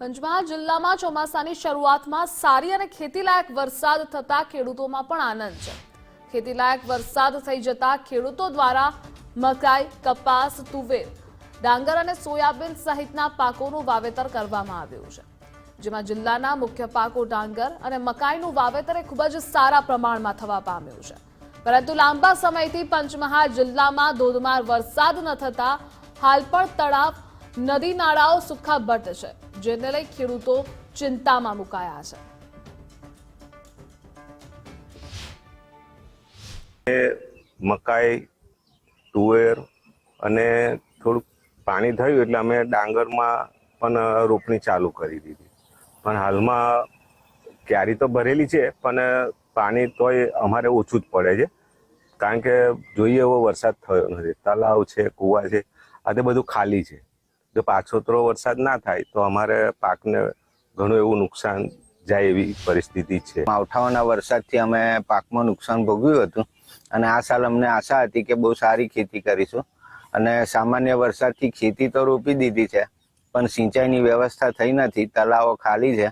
પંચમહાલ જિલ્લામાં ચોમાસાની શરૂઆતમાં સારી અને ખેતીલાયક વરસાદ થતા ખેડૂતોમાં પણ આનંદ છે. ખેતીલાયક વરસાદ થઈ જતા ખેડૂતો દ્વારા મકાઈ, કપાસ, તુવેર, ડાંગર અને સોયાબીન સહિતના પાકોનું વાવેતર કરવામાં આવ્યું છે. જેમાં જિલ્લાના મુખ્ય પાકો ડાંગર અને મકાઈનું વાવેતર એ ખૂબ જ સારા પ્રમાણમાં થવા પામ્યું છે. પરંતુ લાંબા સમયથી પંચમહાલ જિલ્લામાં ધોધમાર વરસાદ ન થતા હાલ પણ તળાવ નદી નાળાઓ સુખા બટ છે, જેને લઈ ખેડૂતો ચિંતામાં મુકાયા છે. મકાઈ, તુવેર અને થોડુંક પાણી થયું એટલે અમે ડાંગરમાં પણ રોપણી ચાલુ કરી દીધી. પણ હાલમાં ક્યારી તો ભરેલી છે, પણ પાણી તોય અમારે ઓછું જ પડે છે. કારણ કે જોઈએ એવો વરસાદ થયો નથી. તલાવ છે, કૂવા છે, આ તે બધું ખાલી છે. જો પાછોતરો વરસાદ ના થાય, તો અમારે પાકને ઘણું એવું નુકસાન જાય એવી પરિસ્થિતિ છે. માવઠાઓના વરસાદથી અમે પાકમાં નુકસાન ભોગવ્યું હતું અને આ સાલ અમને આશા હતી કે બહુ સારી ખેતી કરીશું. અને સામાન્ય વરસાદથી ખેતી તો રોપી દીધી છે, પણ સિંચાઈની વ્યવસ્થા થઈ નથી તલાવો ખાલી છે.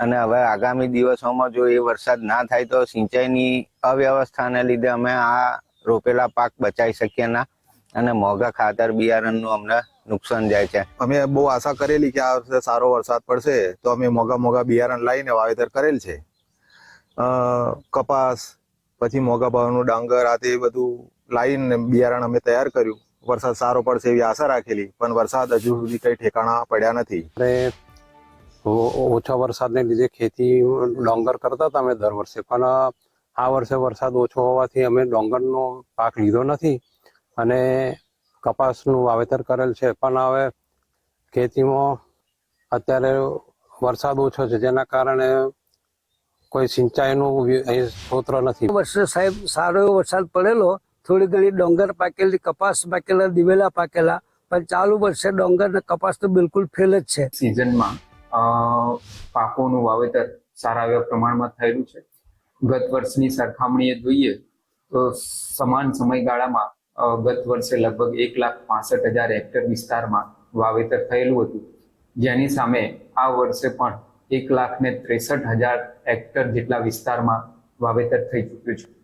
અને હવે આગામી દિવસોમાં જો એ વરસાદ ના થાય તો સિંચાઈની અવ્યવસ્થાને લીધે અમે આ રોપેલા પાક બચાવી શકીએ ના. અને મોંઘા ખાતર બિયારણનું અમને નુકસાન જાય છે. અમે બહુ આશા કરેલી કે આ વર્ષે સારો વરસાદ પડશે તો અમે મોંઘા મોંઘા બિયારણ લાવીને વાવેતર કરેલ છે. અ, કપાસ પછી મોંઘા ભાવનું ડાંગર આ તે બધું લાવીને બિયારણ અમે તૈયાર કર્યું. વરસાદ સારો પડશે એવી આશા રાખેલી પણ વરસાદ હજુ સુધી કઈ ઠેકાણા પડ્યા નથી. અને ઓછા વરસાદને લીધે ખેતી ડોંગર કરતા હતા અમે દર વર્ષે પણ આ વર્ષે વરસાદ ઓછો હોવાથી અમે ડોંગરનો પાક લીધો નથી. અને કપાસનું વાવેતર કરેલ છે. પણ હવે ખેતીમાં અત્યારે વરસાદ ઓછો છે જેના કારણે કોઈ સિંચાઈનું અહીં સ્ત્રોત નથી. વર્ષે સાહેબ સારો એવો વરસાદ પડેલો થોડી ઘણી ડોંગર પાકેલી કપાસ પાકેલા દિવેલા પાકેલા પણ ચાલુ વર્ષે ડોંગર ને કપાસ તો બિલકુલ ફેલ જ છે. સિઝનમાં અ, પાકોનું વાવેતર સારા એવા પ્રમાણમાં થયેલું છે. ગત વર્ષની સરખામણીએ જોઈએ તો સમાન સમયગાળામાં ગત વર્ષે લગભગ એક લાખ પાસઠ હજાર હેક્ટર વિસ્તારમાં વાવેતર થયેલું હતું. જેની સામે આ વર્ષે પણ એક લાખ ને ત્રેસઠ હજાર હેક્ટર જેટલા વિસ્તારમાં વાવેતર થઈ ચૂક્યું છે.